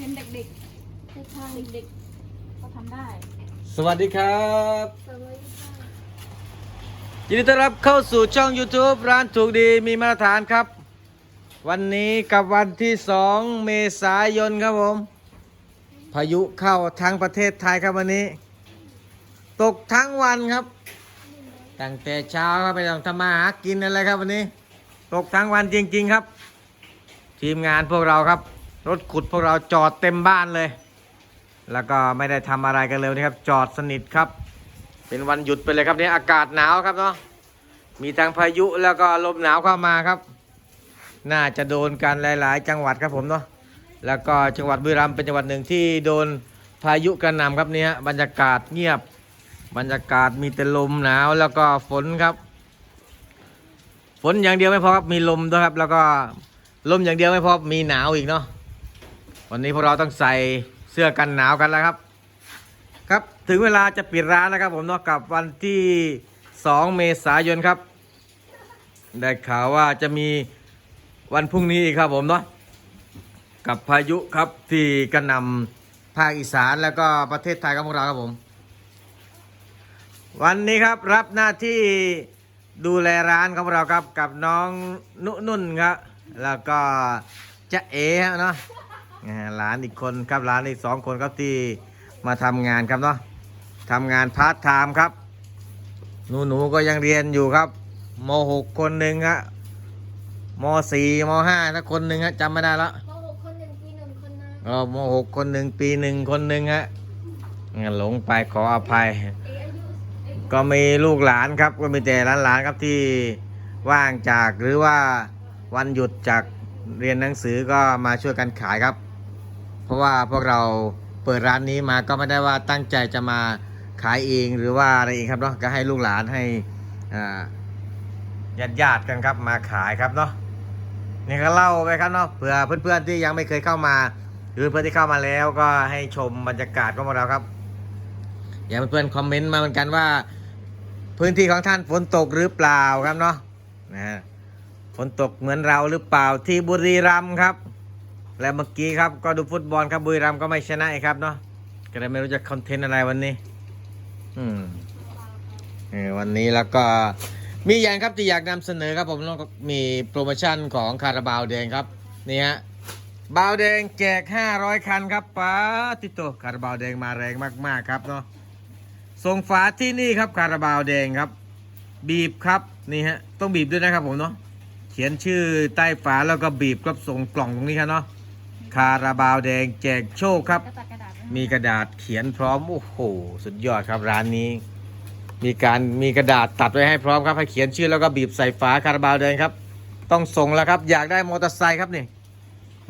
เทนเด็กๆผู้ชายเด็กๆก็ทำได้สวัสดีครับยินดีต้อนรับเข้าสู่ช่อง YouTube ร้านถูกดีมีมาตรฐานครับ วันนี้กับวันที่ 2 เมษายนครับผม พายุเข้าทั้งประเทศไทยครับวันนี้ ตกทั้งวันครับ ตั้งแต่เช้าครับไปทำมาหากินอะไรครับวันนี้ ตกทั้งวันจริง ๆ ครับ ทีมงานพวกเราครับ รถขุดพวกเราจอดเต็มบ้านเลย แล้วก็ไม่ได้ทำอะไรกันเลยนะครับ จอดสนิทครับ เป็นวันหยุดไปเลยครับเนี่ยอากาศหนาวครับเนาะมีทางพายุแล้วก็ลมหนาวเข้ามาครับ น่าจะโดนกันหลาย ๆ จังหวัดครับผมเนาะแล้วก็จังหวัดบุรีรัมย์เป็นจังหวัดหนึ่งที่โดนพายุกระหน่ำครับเนี่ยบรรยากาศเงียบ บรรยากาศมีแต่ลมหนาวแล้วก็ฝนครับ ฝนอย่างเดียวไม่พอครับมีลมด้วยครับ แล้วก็ลมอย่างเดียวไม่พอมีหนาวอีกเนาะ วันนี้พวกเราต้องใส่เสื้อกันหนาวกันแล้วครับ ครับถึงเวลาจะปิดร้านแล้วครับ ผมเนาะกับวันที่ 2 เมษายนครับ ได้ข่าวว่าจะมีวันพรุ่งนี้อีกครับผมเนาะกับพายุครับที่กระหน่ำภาคอีสานแล้วก็ประเทศไทยของพวกเราครับผม วันนี้ครับรับหน้าที่ดูแลร้านของเราครับกับน้องนุนุ่นครับแล้วก็จะเอ๋เนาะ หลานอีกคนครับหลานอีกสองคนครับที่มาทำงานครับเนาะทำงานพาร์ทไทม์ครับ หนูหนูๆก็ยังเรียนอยู่ครับมหกคนหนึ่งฮะมสี่มห้าถ้าคนหนึ่งฮะจำไม่ได้ละมหกคนหนึ่งปีหนึ่งคนนะเออมหกคนหนึ่งปีหนึ่งคนหนึ่งฮะงั้นหลงไปขออภัยเออายุเอก็มีลูกหลานครับ ก็มีแต่หลานๆครับที่ว่างจากหรือว่าวันหยุดจากเรียนหนังสือก็มาช่วยกันขายครับ เพราะว่าพวกเราเปิดร้านนี้มาก็ไม่ได้ว่าตั้งใจจะมาขายเองหรือว่าอะไรเองครับเนาะก็ให้ลูกหลานให้ญาติญาติๆกันครับมาขายครับเนาะนี่ก็เล่าไปครับเนาะเผื่อเพื่อนๆที่ยังไม่เคยเข้ามา หรือเพื่อนที่เข้ามาแล้วก็ให้ชมบรรยากาศของเราครับ อย่าเพื่อนๆคอมเมนต์มาเหมือนกันว่า พื้นที่ของท่านฝนตกหรือเปล่าครับเนาะนะฝนตกเหมือนเราหรือเปล่าที่บุรีรัมย์ครับ และเมื่อกี้ครับก็ดูฟุตบอลครับบุรีรัมย์ก็ไม่ชนะครับเนาะก็เลยไม่รู้จะคอนเทนต์อะไรวันนี้ อืมเออวันนี้แล้วก็มีอย่างครับที่อยากนำเสนอครับผมแล้วก็มีโปรโมชั่นของคาราบาวแดงครับนี่ฮะบาวแดงแจก 500 คันครับป้าติโตคาราบาวแดงมาแรงมากๆครับเนาะส่งฝาที่นี่ครับคาราบาวแดงครับ บีบครับนี่ฮะต้องบีบด้วยนะครับผมเนาะเขียนชื่อใต้ฝาแล้วก็บีบครับส่งกล่องตรงนี้ครับเนาะ คาราบาวแดงแจกโชคครับกระดาษกระดาษมีกระดาษเขียนพร้อม โอ้โห สุดยอดครับร้านนี้ มีการมีกระดาษตัดไว้ให้พร้อมครับให้เขียนชื่อแล้วก็บีบใส่ฝาคาราบาวแดงครับ ต้องส่งแล้วครับ อยากได้มอเตอร์ไซค์ครับนี่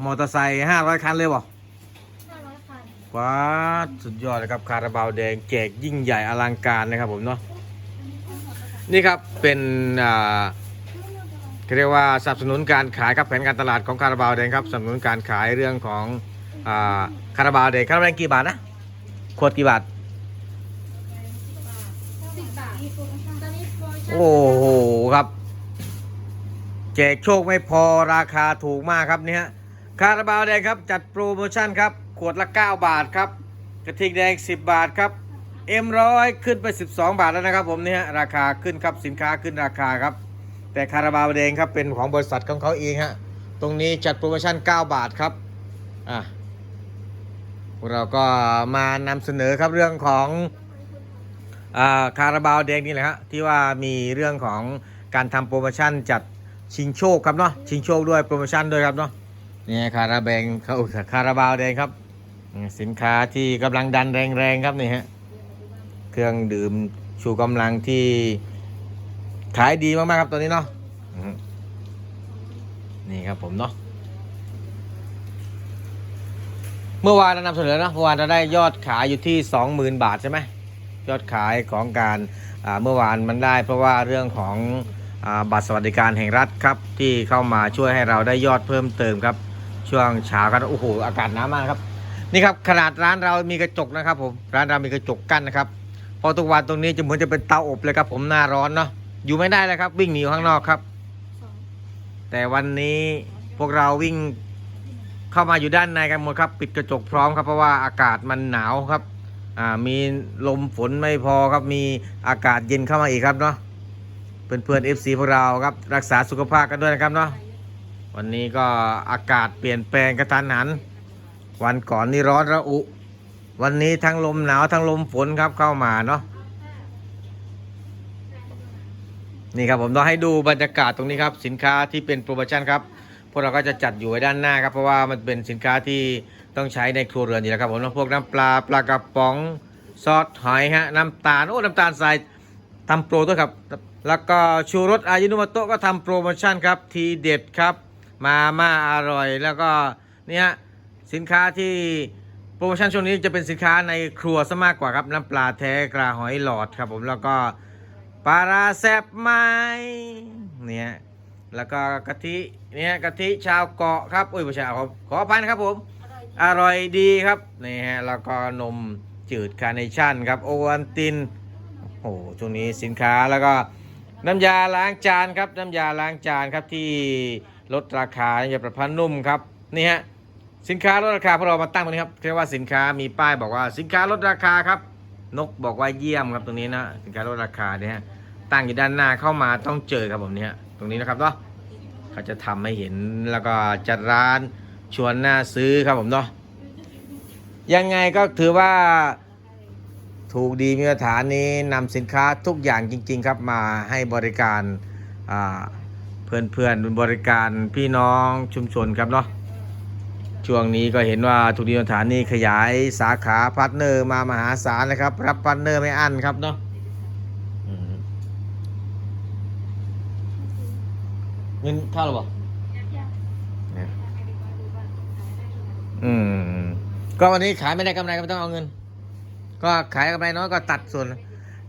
มอเตอร์ไซค์ห้าร้อยคันเลยบ่ ห้าร้อยพันว้าดสุดยอดเลยครับคาราบาวแดงแจกยิ่งใหญ่อลังการนะครับผมเนาะนี่ครับเป็นอ่าเขา เรียกว่าสนับสนุนการขายครับแผนการตลาดของคาราบาวแดงครับสนับสนุนการขายเรื่องของอ่าคาราบาวแดงคาราบาวแดงกี่บาทนะขวดกี่บาทสิบบาทตอนนี้โปรโมชั่นโอ้โหครับแจกโชคไม่พอราคาถูกมากครับเนี่ยคาราบาวแดงครับจัดโปรโมชั่นครับขวดละ 9 บาทครับกระทิงแดง 10 บาทครับเอ็มร้อยขึ้นไป 12 บาทแล้วนะครับผมเนี่ยราคาขึ้นครับสินค้าขึ้นราคาครับ แต่คาราบาวแดงครับเป็นของบริษัทของเขาเองฮะตรงนี้จัดโปรโมชั่น 9 บาทครับอะเราก็มานำเสนอครับเรื่องของอ่าคาราบาวแดงนี่แหละฮะที่ว่ามีเรื่องของการทำโปรโมชั่นจัดชิงโชคครับเนาะชิงโชคด้วยโปรโมชั่นด้วยครับเนาะนี่คาราแบงเขาคาราบาวแดงครับ สินค้าที่กำลังดันแรงๆครับนี่ฮะเครื่องดื่มชูกำลังที่ ขายดีมากๆครับตัวนี้เนาะนี่ครับผมเนาะเมื่อวานเรานำเสนอนะเมื่อวานเราได้ยอดขายอยู่ที่ 20,000 บาทใช่ไหมยอดขายของการเมื่อวานมันได้ เพราะว่าเรื่องของอบัตรสวัสดิการแห่งรัฐครับ ที่เข้ามาช่วยให้เราได้ยอดเพิ่มเติมครับ ช่วงเช้ากันโอ้โหอากาศหนาวมากครับ นี่ครับขนาดร้านเรามีกระจกนะครับผมร้านเรามีกระจกกั้นนะครับพอทุกวันตรงนี้จะเหมือนจะเป็นเตาอบเลยครับผมหน้าร้อนเนาะ อยู่ไม่ได้เลยครับ วิ่งหนีอยู่ข้างนอกครับ แต่วันนี้พวกเราวิ่งเข้ามาอยู่ด้านในกันหมดครับ ปิดกระจกพร้อมครับ เพราะว่าอากาศมันหนาวครับอ่ามีลมฝนไม่พอครับมีอากาศเย็นเข้ามาอีกครับเนาะเพื่อนเพื่อนเอฟซีพวกเราครับรักษาสุขภาพกันด้วยนะครับเนาะวันนี้ก็อากาศเปลี่ยนแปลงกระทันหัน วันก่อนนี่ร้อนระอุ วันนี้ทั้งลมหนาวทั้งลมฝนครับเข้ามาเนาะ นี่ครับผมต้องให้ดูบรรยากาศตรงนี้ครับสินค้าที่เป็นโปรโมชั่นครับพวกเราก็จะจัดอยู่ไว้ด้านหน้าครับเพราะว่ามันเป็นสินค้าที่ต้องใช้ในครัวเรือนอยู่แล้วครับผมพวกน้ำปลาปลากระป๋องซอสหอยฮะน้ำตาลโอ้น้ำตาลทรายทำโปรด้วยครับ แล้วก็ชูรสอายุนุมโตะก็ทำโปรโมชั่นครับทีเด็ดครับ มาม่าอร่อยแล้วก็เนี่ยสินค้าที่โปรโมชั่นช่วงนี้จะเป็นสินค้าในครัวซะมากกว่าครับน้ำปลาแท้กระหอยหลอดครับผมแล้วก็ ปลาราแซบไม้เนี่ยแล้วก็กะทิเนี่ยกะทิชาวเกาะครับอุ้ยไม่ใช่ขอขออภัยนะครับผม อร่อยดีครับนี่ฮะแล้วก็นมจืดคาร์เนชั่นครับโอวันตินโอ้โหช่วงนี้สินค้าแล้วก็น้ำยาล้างจานครับน้ำยาล้างจานครับที่ลดราคาน้ำยาประพานุ่มครับนี่ฮะสินค้าลดราคาพวกเรามาตั้งตรงนี้ครับเรียกว่าสินค้ามีป้ายบอกว่าสินค้าลดราคาครับ นกบอกว่าเยี่ยมครับตรงนี้นะสินค้าลดราคาเนี่ยฮะ ตั้งอยู่ด้านหน้าเข้ามาต้องเจอครับผมเนี่ยตรงนี้นะครับเนาะเขาจะทำให้เห็นแล้วก็จัดร้านชวนหน้าซื้อครับผมเนาะยังไงก็ถือว่าถูกดีมีมาตรฐานนี้นำสินค้าทุกอย่างจริง ๆ ครับมาให้บริการอ่าเพื่อนๆบริการพี่น้องชุมชนครับเนาะช่วงนี้ก็เห็นว่าถูกดีมาตรฐานนี้ขยายสาขาพาร์ทเนอร์มามหาศาลนะครับ รับพาร์ทเนอร์ไม่อั้นครับเนาะอืม เงินเข้าหรือเปล่าอืม ก็วันนี้ขายไม่ได้กำไรก็ไม่ต้องเอาเงิน ก็ขายกำไรน้อยก็ตัดส่วน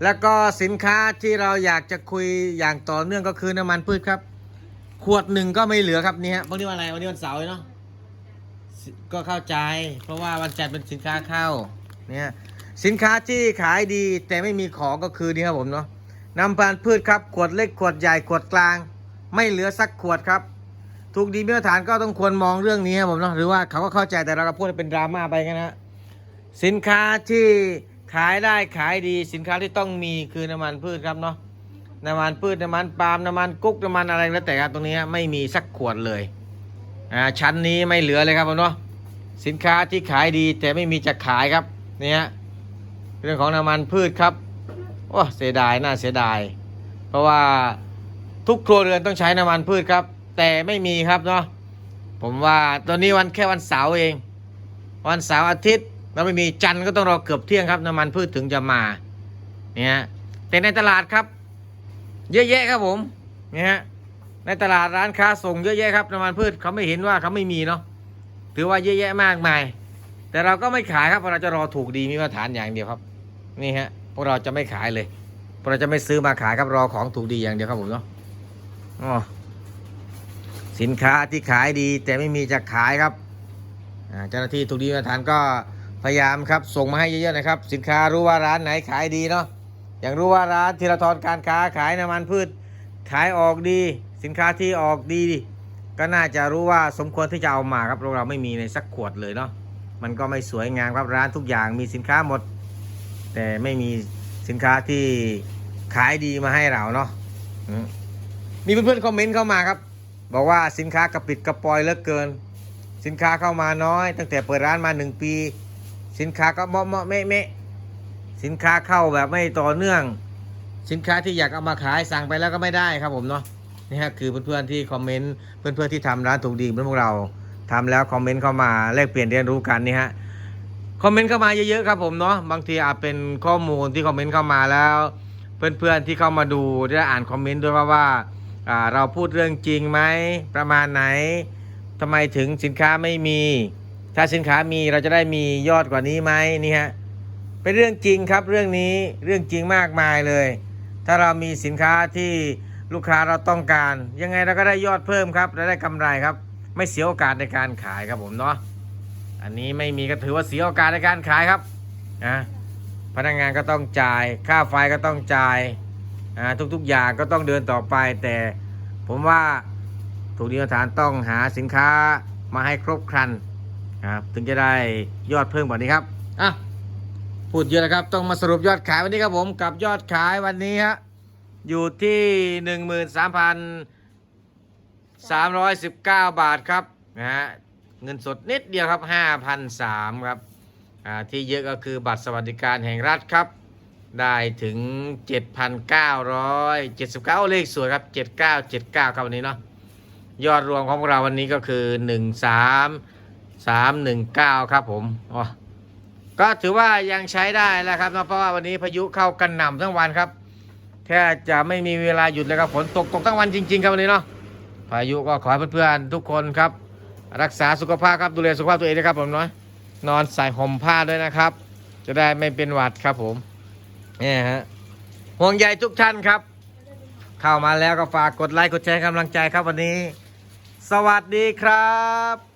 แล้วก็สินค้าที่เราอยากจะคุยอย่างต่อเนื่องก็คือน้ำมันพืชครับ ขวดหนึ่งก็ไม่เหลือครับนี่ฮะวันนี้วันอะไรวันนี้วันเสาร์เนาะสิก็เข้าใจ เพราะว่าวันจันทร์เป็นสินค้าเข้าเนี่ยสินค้าที่ขายดีแต่ไม่มีของก็คือนี่ครับผมเนาะน้ำมันพืชครับ ขวดเล็กขวดใหญ่ขวดกลาง ไม่เหลือสักขวดครับ ถูกดีมาตรฐานก็ต้องควรมองเรื่องนี้ครับผมเนาะหรือว่าเขาก็เข้าใจแต่เราก็พูดเป็นดราม่าไปกันนะสินค้าที่ขายได้ขายดีสินค้าที่ต้องมีคือน้ำมันพืชครับเนาะน้ำมันพืชน้ำมันปาล์มน้ำมันกุ๊กน้ำมันอะไรแล้วแต่ครับตรงนี้ไม่มีสักขวดเลยอ่าชั้นนี้ไม่เหลือเลยครับผมเนาะสินค้าที่ขายดีแต่ไม่มีจะขายครับเนี่ยเรื่องของน้ำมันพืชครับโอ้เสียดายน่าเสียดาย เพราะว่า ทุกครัวเรือนต้องใช้น้ำมันพืชครับ แต่ไม่มีครับเนาะผมว่าตอนนี้วันแค่วันเสาร์เอง วันเสาร์อาทิตย์เราไม่มีจันทร์ก็ต้องรอเกือบเที่ยงครับน้ำมันพืชถึงจะมาเนี่ยแต่ในตลาดครับ เยอะแยะครับผมเนี่ยฮะในตลาดร้านค้าส่งเยอะแยะครับน้ำมันพืชเขาไม่เห็นว่าเขาไม่มีเนาะถือว่าเยอะแยะมากมาย แต่เราก็ไม่ขายครับเราะเราจะรอถูกดีมีมาตรฐานอย่างเดียวครับนี่ฮะพวกเราจะไม่ขายเลยพวกเราจะไม่ซื้อมาขายครับรอของถูกดีอย่างเดียวครับผมเนาะ อ๋อสินค้าที่ขายดีแต่ไม่มีจะขายครับเจ้าหน้าที่ถูกดีมาตรฐานก็พยายามครับส่งมาให้เยอะๆนะครับ สินค้ารู้ว่าร้านไหนขายดีเนาะอย่างรู้ว่าร้านธีรทรการค้าขายน้ำมันพืช ขายออกดี สินค้าที่ออกดี ก็น่าจะรู้ว่าสมควรที่จะเอามาครับเราไม่มีในสักขวดเลยเนาะมันก็ไม่สวยงามครับร้านทุกอย่างมีสินค้าหมด แต่ไม่มีสินค้าที่ขายดีมาให้เราเนาะ มีเพื่อนๆคอมเมนต์เข้ามาครับ บอกว่าสินค้ากระปิดกระปอยเหลือเกิน สินค้าเข้ามาน้อย ตั้งแต่เปิดร้านมาหนึ่งปี สินค้าก็เมาะเมาะเมะเมะสินค้าเข้าแบบไม่ต่อเนื่อง สินค้าที่อยากเอามาขายสั่งไปแล้วก็ไม่ได้ครับผมเนาะนี่ฮะคือเพื่อนๆที่คอมเมนต์เพื่อนๆที่ทำร้านถูกดีเหมือนพวกเราทำแล้วคอมเมนต์เข้ามาแลกเปลี่ยนเรียนรู้กันนี่ฮะคอมเมนต์เข้ามาเยอะๆครับผมเนาะบางทีอาจเป็นข้อมูลที่คอมเมนต์เข้ามาแล้ว เพื่อนๆที่เข้ามาดูได้อ่านคอมเมนต์ด้วยว่าว่า เราพูดเรื่องจริงไหมประมาณไหนทำไมถึงสินค้าไม่มี ถ้าสินค้ามีเราจะได้มียอดกว่านี้ไหมนี่ฮะเป็นเรื่องจริงครับเรื่องนี้เรื่องจริงมากมายเลย ถ้าเรามีสินค้าที่ลูกค้าเราต้องการ ยังไงเราก็ได้ยอดเพิ่มครับและได้กำไรครับ ไม่เสียโอกาสในการขายครับผมเนาะอันนี้ไม่มีก็ถือว่าเสียโอกาสในการขายครับนะพนักงานก็ต้องจ่าย ค่าไฟก็ต้องจ่าย ทุกๆอย่างก็ต้องเดินต่อไป แต่ผมว่าถูกดีมาตรฐานต้องหาสินค้ามาให้ครบครันครับถึงจะได้ยอดเพิ่มกว่านี้ครับอะพูดเยอะแล้วครับต้องมาสรุปยอดขายวันนี้ครับผมกับยอดขายวันนี้ฮะอยู่ที่หนึ่งหมื่นสามพันสามร้อยสิบเก้าบาทครับนะฮะเงินสดนิดเดียวครับห้าพันสามครับอ่าที่เยอะก็คือบัตรสวัสดิการแห่งรัฐครับ ได้ถึง 7,979 เลขสวยครับ 7979 ครับวันนี้เนาะยอดรวมของเราวันนี้ก็คือ 13319 ครับผมอ๋อก็ถือว่ายังใช้ได้แล้วครับเนะเพราะว่าวันนี้พายุเข้ากันหน่ำทั้งวันครับแทบจะไม่มีเวลาหยุดเลยครับฝนตกตกทั้งวันจริง ๆ ครับวันนี้เนาะพายุก็ขอให้เพื่อนๆทุกคนครับ รักษาสุขภาพครับดูแลสุขภาพตัวเองนะครับผมเนาะนอนใส่ห่มผ้าด้วยนะครับ จะได้ไม่เป็นหวัดครับผม เนี่ยฮะห่วงใยทุกท่านครับ เข้ามาแล้วก็ฝากกดไลค์กดแชร์กำลังใจครับวันนี้ สวัสดีครับ